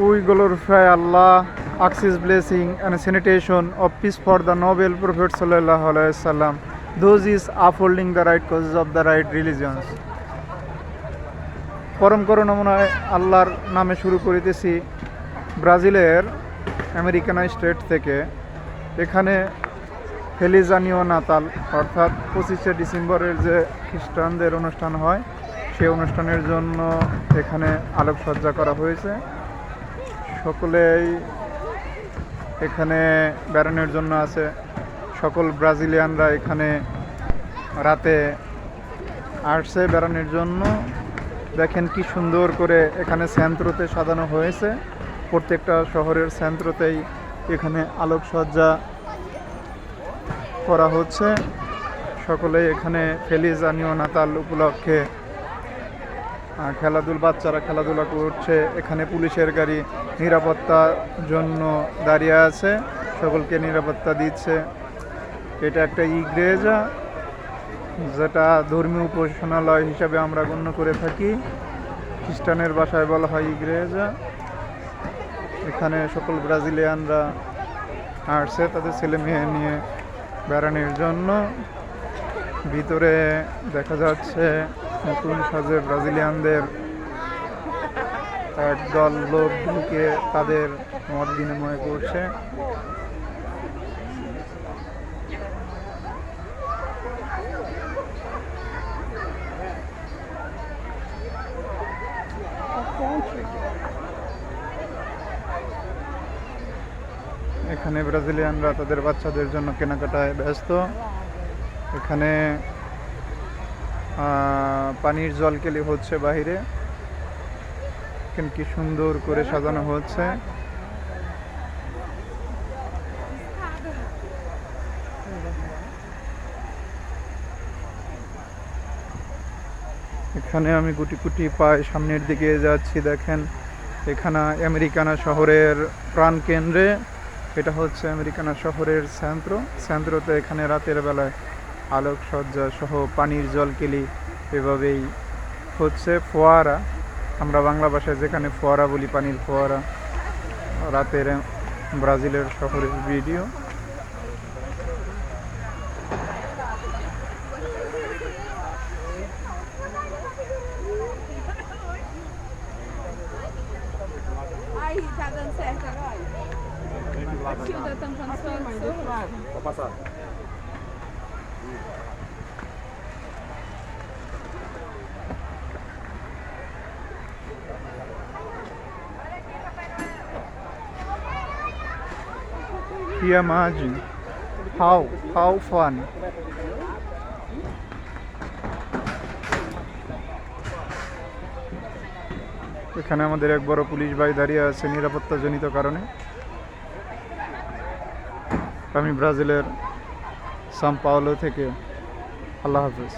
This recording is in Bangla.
উইগুলোর ফ্রায় আল্লাহ axis blessing and sanitation of peace for the noble prophet সাল্লাহ আলাইসাল্লাম those is upholding the right causes of the right religions পরম করো নমুনায় আল্লাহর নামে শুরু করিতেছি ব্রাজিলের আমেরিকানা স্টেট থেকে। এখানে ফেলিজানীয় নাতাল, অর্থাৎ পঁচিশে ডিসেম্বরের যে খ্রিস্টানদের অনুষ্ঠান হয় সে অনুষ্ঠানের জন্য এখানে আলোকসজ্জা করা হয়েছে। সকলেই এখানে বেড়ানোর জন্য আছে। সকল ব্রাজিলিয়ানরা এখানে রাতে আসছে বেড়ানোর জন্য। দেখেন কি সুন্দর করে এখানে সেন্ত্রতে সাজানো হয়েছে। প্রত্যেকটা শহরের সেন্ত্রতেই এখানে আলোকসজ্জা করা হচ্ছে। সকলে এখানে ফেলিজ আনিও নাতাল উপলক্ষে খেলাধুল, বাচ্চারা খেলাধুলা করছে, এখানে পুলিশের গাড়ি নিরাপত্তার জন্য দাঁড়িয়ে আছে, সকলকে নিরাপত্তা দিচ্ছে। এটা একটা ইগ্রেজা যেটা ধর্মীয় উপাসনালয় হিসাবে আমরা গণ্য করে থাকি। খ্রিস্টানের ভাষায় বলা হয় ইগ্রেজা এখানে সকল ব্রাজিলিয়ানরা আসছে, তাদের ছেলে মেয়ে নিয়ে বেড়ানোর জন্য। ভিতরে দেখা যাচ্ছে নতুন সাজে ব্রাজিলিয়ানদের একদল লোক ঢুকে তাদের মত বিনিময় করছে। এখানে ব্রাজিলিয়ানরা তাদের বাচ্চাদের জন্য কেনাকাটায় ব্যস্ত। এখানে পানির জল কেলি হচ্ছে বাহিরে। এখানে কি সুন্দর করে সাজানো হচ্ছে। এখানে আমি গুটি গুটি পায়ে সামনের দিকে যাচ্ছি, দেখেন। এখানে আমেরিকানা শহরের প্রাণকেন্দ্রে এটা হচ্ছে আমেরিকানা শহরের সেন্ত্র সেন্ত্রতে এখানে রাতের বেলায় আলোকসজ্জা সহ পানির জল কেলি এভাবেই হচ্ছে ফোয়ারা আমরা বাংলা ভাষায় যেখানে ফোয়ারা বলি পানির ফোয়ারা রাতের ব্রাজিলের শহরের video Aí, tá dando certo agora? Aqui tá tampando Vou passar. Imagine how how fun. এখানে আমাদের এক বড় পুলিশ ভাই দাঁড়িয়ে আছে নিরাপত্তাজনিত কারণে। আমি ব্রাজিলের সাম পাওলো থেকে। আল্লাহ হাফেজ।